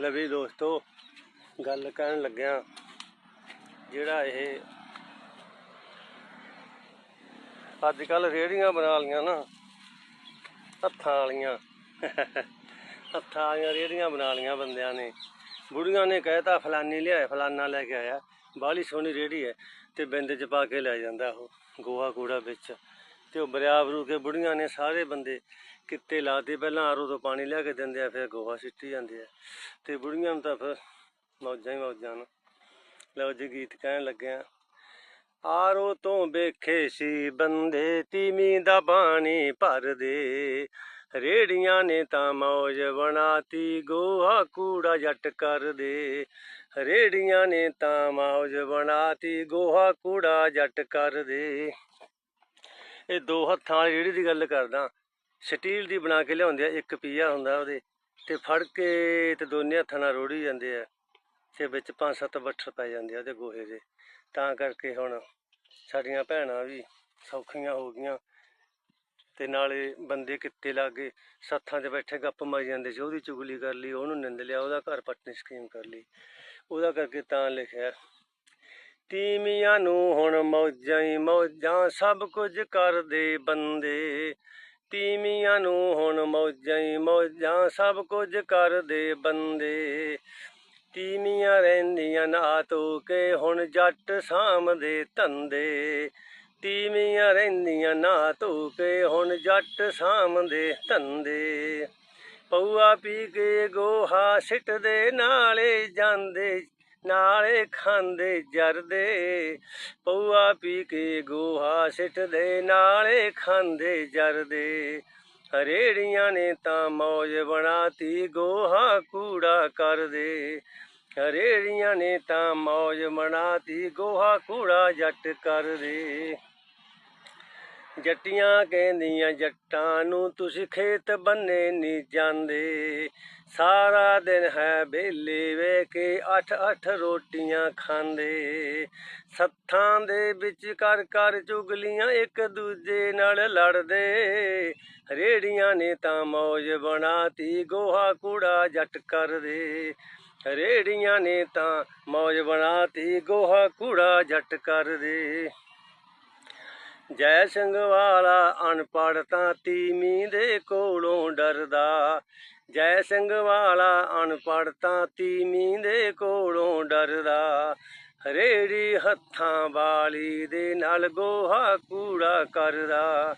ਲੈ ਵੀ ਦੋਸਤੋ, ਗੱਲ ਕਹਿਣ ਲੱਗਿਆ, ਜਿਹੜਾ ਇਹ ਅੱਜ ਕੱਲ ਰੇੜੀਆਂ ਬਣਾ ਲੀਆਂ ਨਾ, ਹੱਥਾਂ ਵਾਲੀਆਂ। ਹੱਥਾਂ ਵਾਲੀਆਂ ਰੇੜੀਆਂ ਬਣਾ ਲੀਆਂ ਬੰਦਿਆਂ ਨੇ। ਬੁੜੀਆਂ ਨੇ ਕਹਿਤਾ ਫਲਾਨੀ ਲਿਆਏ ਫਲਾਨਾ ਲੈ ਕੇ ਆਇਆ। ਬਾਹਲੀ ਸੋਹਣੀ ਰੇੜੀ ਹੈ ਤੇ ਬਿੰਦ ਚ ਪਾ ਕੇ ਲੈ ਜਾਂਦਾ ਉਹ, ਗੋਹਾ ਕੂੜਾ ਵਿੱਚ। ਤੇ ਉਹ ਬਰਿਆਬਰੂ ਕੇ ਬੁੜੀਆਂ ਨੇ ਸਾਰੇ ਬੰਦੇ ਕਿੱਤੇ ਲਾਤੇ, ਪਹਿਲਾਂ ਆਰੋ ਤੋਂ ਪਾਣੀ ਲਿਆ ਕੇ ਦਿੰਦੇ ਆ, ਫਿਰ ਗੋਹਾ ਸਿੱਟੀ ਜਾਂਦੇ ਆ। ਤੇ ਬੁੜੀਆਂ ਨੂੰ ਤਾਂ ਫਿਰ ਮੌਜਾਂ ਹੀ ਮੌਜਾਂ ਨੂੰ। ਲਓ ਜੀ ਗੀਤ ਕਹਿਣ ਲੱਗਿਆ ਆਰੋ ਤੋਂ ਵੇਖੇ ਸੀ ਬੰਦੇ ਤੀਮੀ ਦਾ ਪਾਣੀ ਭਰਦੇ। ਰੇੜੀਆਂ ਨੇ ਤਾਂ ਮੌਜ ਬਣਾਤੀ, ਗੋਹਾ ਕੂੜਾ ਜੱਟ ਕਰਦੇ। ਰੇੜੀਆਂ ਨੇ ਤਾਂ ਮੌਜ ਬਣਾਤੀ, ਗੋਹਾ ਕੂੜਾ ਜੱਟ ਕਰਦੇ। ਇਹ ਦੋ ਹੱਥਾਂ ਵਾਲੀ ਰੇੜੀ ਦੀ ਗੱਲ ਕਰਦਾ। ਸਟੀਲ ਦੀ ਬਣਾ ਕੇ ਲਿਆਉਂਦੇ ਆ, ਇੱਕ ਪੀਆ ਹੁੰਦਾ ਉਹਦੇ, ਤੇ ਫੜ ਕੇ ਤੇ ਦੋਨੇ ਹੱਥਾਂ ਨਾਲ ਰੋੜੀ ਜਾਂਦੇ ਆ, ਤੇ ਵਿੱਚ ਪੰਜ ਸੱਤ ਬੱਠਲ ਪੈ ਜਾਂਦੇ ਆ ਉਹਦੇ ਗੋਹੇ ਦੇ। ਤਾਂ ਕਰਕੇ ਹੁਣ ਸਾਡੀਆਂ ਭੈਣਾਂ ਵੀ ਸੌਖੀਆਂ ਹੋ ਗਈਆਂ, ਤੇ ਨਾਲੇ ਬੰਦੇ ਕਿੱਤੇ ਲਾਗੇ, ਸੱਥਾਂ ਚ ਬੈਠੇ ਗੱਪ ਮਾਰੀ ਜਾਂਦੇ ਸੀ, ਉਹਦੀ ਚੁਗਲੀ ਕਰ ਲਈ, ਉਹਨੂੰ ਨਿੰਦ ਲਿਆ, ਉਹਦਾ ਘਰ ਪੱਟਣੀ ਸਕੀਮ ਕਰ ਲਈ। ਉਹਦਾ ਕਰਕੇ ਤਾਂ ਲਿਖਿਆ ਤੀਮੀਆਂ ਨੂੰ ਹੁਣ ਮੌਜਾਂ ਹੀ ਮੌਜਾਂ, ਸਭ ਕੁਝ ਕਰਦੇ ਬੰਦੇ ਤੀਮੀਆਂ ਨੂੰ ਹੁਣ ਮੌਜਾਂ ਹੀ ਮੌਜਾਂ ਸਭ ਕੁਝ ਕਰਦੇ ਬੰਦੇ। ਤੀਵੀਆਂ ਰਹਿੰਦੀਆਂ ਨਾ ਤੋ ਕੇ ਹੁਣ ਜੱਟ ਸਾਂਭਦੇ ਧੰਦੇ। ਤੀਵੀਆਂ ਰਹਿੰਦੀਆਂ ਨਾ ਧੋ ਕੇ ਹੁਣ ਜੱਟ ਸਾਂਭਦੇ ਧੰਦੇ। ਪਊਆ ਪੀ ਕੇ ਗੋਹਾ ਸਿੱਟਦੇ ਨਾਲੇ ਜਾਂਦੇ ਨਾਲੇ ਖਾਂਦੇ ਜਰਦੇ, ਪਊਆ ਪੀ ਕੇ ਗੋਹਾ ਸਿੱਟਦੇ, ਨਾਲੇ ਖਾਂਦੇ ਜਰਦੇ। ਹਰੇੜੀਆਂ ਨੇ ਤਾਂ ਮੌਜ ਬਣਾਤੀ, ਗੋਹਾ ਕੂੜਾ ਕਰਦੇ। ਹਰੇੜੀਆਂ ਨੇ ਤਾਂ ਮੌਜ ਬਣਾਤੀ, ਗੋਹਾ ਕੂੜਾ ਜੱਟ ਕਰਦੇ। ਜੱਟੀਆਂ ਕਹਿੰਦੀਆਂ, ਜੱਟਾਂ ਨੂੰ ਤੁਸੀਂ ਖੇਤ ਬੰਨੇ ਨਹੀਂ ਜਾਂਦੇ। ਸਾਰਾ ਦਿਨ ਹੈ ਬੇਲੇ ਵੇ ਕੇ ਅੱਠ ਅੱਠ ਰੋਟੀਆਂ ਖਾਂਦੇ। ਸੱਥਾਂ ਦੇ ਵਿੱਚ ਕਰ ਕਰ ਚੁਗਲੀਆਂ ਇੱਕ ਦੂਜੇ ਨਾਲ ਲੜਦੇ। ਰੇੜੀਆਂ ਨੇ ਤਾਂ ਮੌਜ ਬਣਾਤੀ, ਗੋਹਾ ਕੂੜਾ ਜੱਟ ਕਰਦੇ। ਰੇੜੀਆਂ ਨੇ ਤਾਂ ਮੌਜ ਬਣਾਤੀ, ਗੋਹਾ ਕੂੜਾ ਜੱਟ ਕਰਦੇ। ਜੈ ਸਿੰਘ ਵਾਲਾ ਅਨਪੜ੍ਹ ਤਾਂ ਤੀਮੀ ਦੇ ਕੋਲੋਂ ਡਰਦਾ। ਜੈ ਸਿੰਘ ਵਾਲਾ ਅਨਪੜ੍ਹ ਤਾਂ ਤੀਮੀ ਦੇ ਕੋਲੋਂ ਡਰਦਾ। ਰੇੜੀ ਹੱਥਾਂ ਵਾਲੀ ਦੇ ਨਾਲ ਗੋਹਾ ਕੂੜਾ ਕਰਦਾ।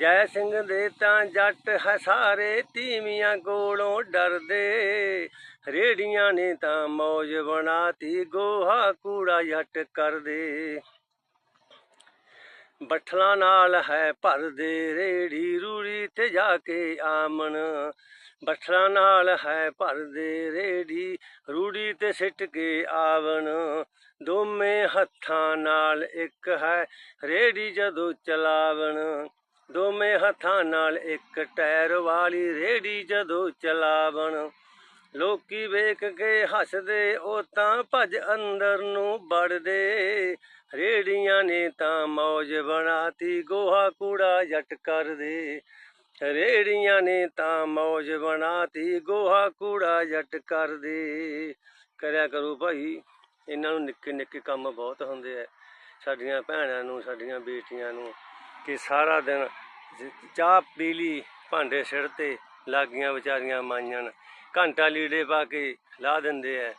ਜੈ ਸਿੰਘ ਦੇ ਤਾਂ ਜੱਟ ਹੈ ਸਾਰੇ ਤੀਵੀਆਂ ਕੋਲੋਂ ਡਰਦੇ। ਰੇੜੀਆਂ ਨੇ ਤਾਂ ਮੌਜ ਬਣਾਤੀ, ਗੋਹਾ ਕੂੜਾ ਜੱਟ ਕਰਦੇ। ਬੱਠਲਾਂ ਨਾਲ ਹੈ ਭਰਦੇ ਰੇੜੀ ਰੂੜੀ ਤੇ ਜਾ ਕੇ ਆਮਣ। ਬੱਠਲਾਂ ਨਾਲ ਹੈ ਭਰਦੇ ਰੇੜੀ ਰੂੜੀ ਤੇ ਸਿੱਟ ਕੇ ਆਵਣ। ਦੋਵੇਂ ਹੱਥਾਂ ਨਾਲ ਇੱਕ ਹੈ ਰੇੜੀ ਜਦੋਂ ਚਲਾਵਣ। ਦੋਵੇਂ ਹੱਥਾਂ ਨਾਲ ਇੱਕ ਟਾਇਰ ਵਾਲੀ ਰੇੜੀ ਜਦੋਂ ਚਲਾਵਣ। ਲੋਕੀ ਵੇਖ ਕੇ ਹੱਸਦੇ, ਉਹ ਤਾਂ ਭੱਜ ਅੰਦਰ ਨੂੰ ਵੜਦੇ। ਰੇੜੀਆਂ ਨੇ ਤਾਂ ਮੌਜ ਬਣਾਤੀ, ਗੋਹਾ, ਕੂੜਾ ਜੱਟ ਕਰਦੇ। ਰੇੜੀਆਂ ਨੇ ਤਾਂ ਮੌਜ ਬਣਾਤੀ, ਗੋਹਾ, ਕੂੜਾ ਜੱਟ ਕਰਦੇ। ਕਰਿਆ ਕਰੋ ਭਾਈ, ਇਹਨਾਂ ਨੂੰ ਨਿੱਕੇ ਨਿੱਕੇ ਕੰਮ ਬਹੁਤ ਹੁੰਦੇ ਆ। ਸਾਡੀਆਂ ਭੈਣਾਂ ਨੂੰ, ਸਾਡੀਆਂ ਬੇਟੀਆਂ ਨੂੰ ਕਿ ਸਾਰਾ ਦਿਨ ਚਾਹ ਪੀ ਲਈ, ਭਾਂਡੇ ਸਿਰ ਤੇ ਲਾਗੀਆਂ ਵਿਚਾਰੀਆਂ ਮਾਈਆਂ ਨੇ। ਘੰਟਾ ਲੀੜੇ ਪਾ ਕੇ ਲਾ ਦਿੰਦੇ ਐ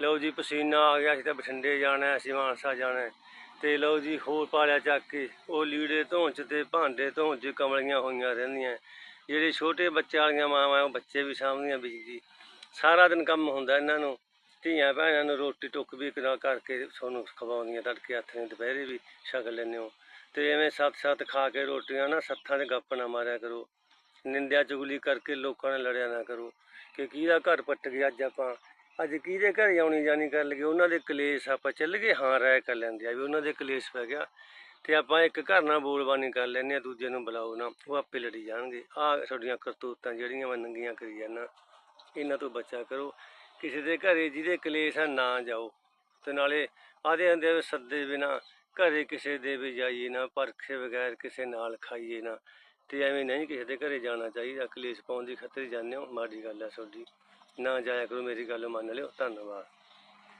ਲਓ ਜੀ, ਪਸੀਨਾ ਆ ਗਿਆ, ਅਸੀਂ ਤਾਂ ਬਠਿੰਡੇ ਜਾਣਾ, ਅਸੀਂ ਮਾਨਸਾ ਜਾਣਾ। ਤੇ ਲਓ ਜੀ, ਹੋਰ ਪਾਲਿਆ ਚੱਕ ਕੇ। ਉਹ ਲੀੜੇ ਧੋਣ ਚ ਤੇ ਭਾਂਡੇ ਧੋਣ ਚ ਕਮਲੀਆਂ ਹੋਈਆਂ ਰਹਿੰਦੀਆਂ। ਜਿਹੜੇ ਛੋਟੇ ਬੱਚੇ ਵਾਲੀਆਂ ਮਾਵਾਂ, ਉਹ ਬੱਚੇ ਵੀ ਸਾਂਭਦੀਆਂ ਬਿਜਲੀ ਸਾਰਾ ਦਿਨ ਕੰਮ ਹੁੰਦਾ ਇਹਨਾਂ ਨੂੰ। ਧੀਆਂ ਭੈਣਾਂ ਨੂੰ ਰੋਟੀ ਟੁੱਕ ਵੀ ਕਰਾ ਕਰਕੇ ਤੁਹਾਨੂੰ ਖਵਾਉਂਦੀਆਂ, ਤੜਕੇ ਹੱਥ ਨੇ, ਦੁਪਹਿਰੇ ਵੀ ਛਕ ਲੈਂਦੇ ਹੋ। ਤੇ ਐਵੇਂ ਸੱਤ ਸੱਤ ਖਾ ਕੇ ਰੋਟੀਆਂ ਨਾ ਸੱਥਾਂ ਦੇ ਗੱਪ ਨਾ ਮਾਰਿਆ ਕਰੋ। ਨਿੰਦਿਆ ਚੁਗਲੀ ਕਰਕੇ ਲੋਕਾਂ ਨਾਲ ਲੜਿਆ ਨਾ ਕਰੋ। ਕਿ ਕਿਹਦਾ ਘਰ ਪੱਟ ਗਿਆ ਅੱਜ ਆਪਾਂ? ਅੱਜ ਕਿਹਦੇ ਘਰ ਆਉਣੀ ਜਾਣੀ ਕਰ ਲਗੇ ਉਹਨਾਂ ਦੇ ਕਲੇਸ਼ ਆਪਾਂ ਚੱਲ ਗਏ, ਹਾਂ ਰਾਇ ਕਰ ਲੈਂਦੇ ਆ ਵੀ ਉਹਨਾਂ ਦੇ ਕਲੇਸ਼ ਪੈ ਗਿਆ ਤੇ ਆਪਾਂ ਇੱਕ ਘਰ ਨਾਲ ਬੋਲਬਾਨੀ ਕਰ ਲੈਂਦੇ ਆ, ਦੂਜੇ ਨੂੰ ਬੁਲਾਓ ਨਾ, ਉਹ ਆਪੇ ਲੜੀ ਜਾਣਗੇ। ਆਹ ਤੁਹਾਡੀਆਂ ਕਰਤੂਤਾਂ ਜਿਹੜੀਆਂ ਮੈਂ ਨੰਗੀਆਂ ਕਰੀ ਜਾਂਦਾ ਇਹਨਾਂ ਤੋਂ ਬਚਾ ਕਰੋ। ਕਿਸੇ ਦੇ ਘਰੇ ਜਿਹਦੇ ਕਲੇਸ਼ ਆ, ਨਾ ਜਾਓ। ਤੇ ਨਾਲੇ ਆਦੇ ਹੁੰਦੇ ਸੱਦੇ ਬਿਨਾ ਘਰੇ ਕਿਸੇ ਦੇ ਵੀ ਜਾਈਏ ਨਾ, ਪਰਖੇ ਬਗੈਰ ਕਿਸੇ ਨਾਲ ਖਾਈਏ ਨਾ। ਤੇ ਐਵੇਂ ਨਹੀਂ ਕਿਸੇ ਦੇ ਘਰੇ ਜਾਣਾ ਚਾਹੀਦਾ, ਕਲੇਸ਼ ਪਾਉਣ ਦੀ ਖਤਰ ਜਾਂਦੇ ਹੋ, ਮਾੜੀ ਗੱਲ ਹੈ ਤੁਹਾਡੀ। ਨਾ ਜਾਇਆ ਕਰੋ ਮੇਰੀ ਗੱਲ ਮੰਨ ਲਿਓ ਧੰਨਵਾਦ।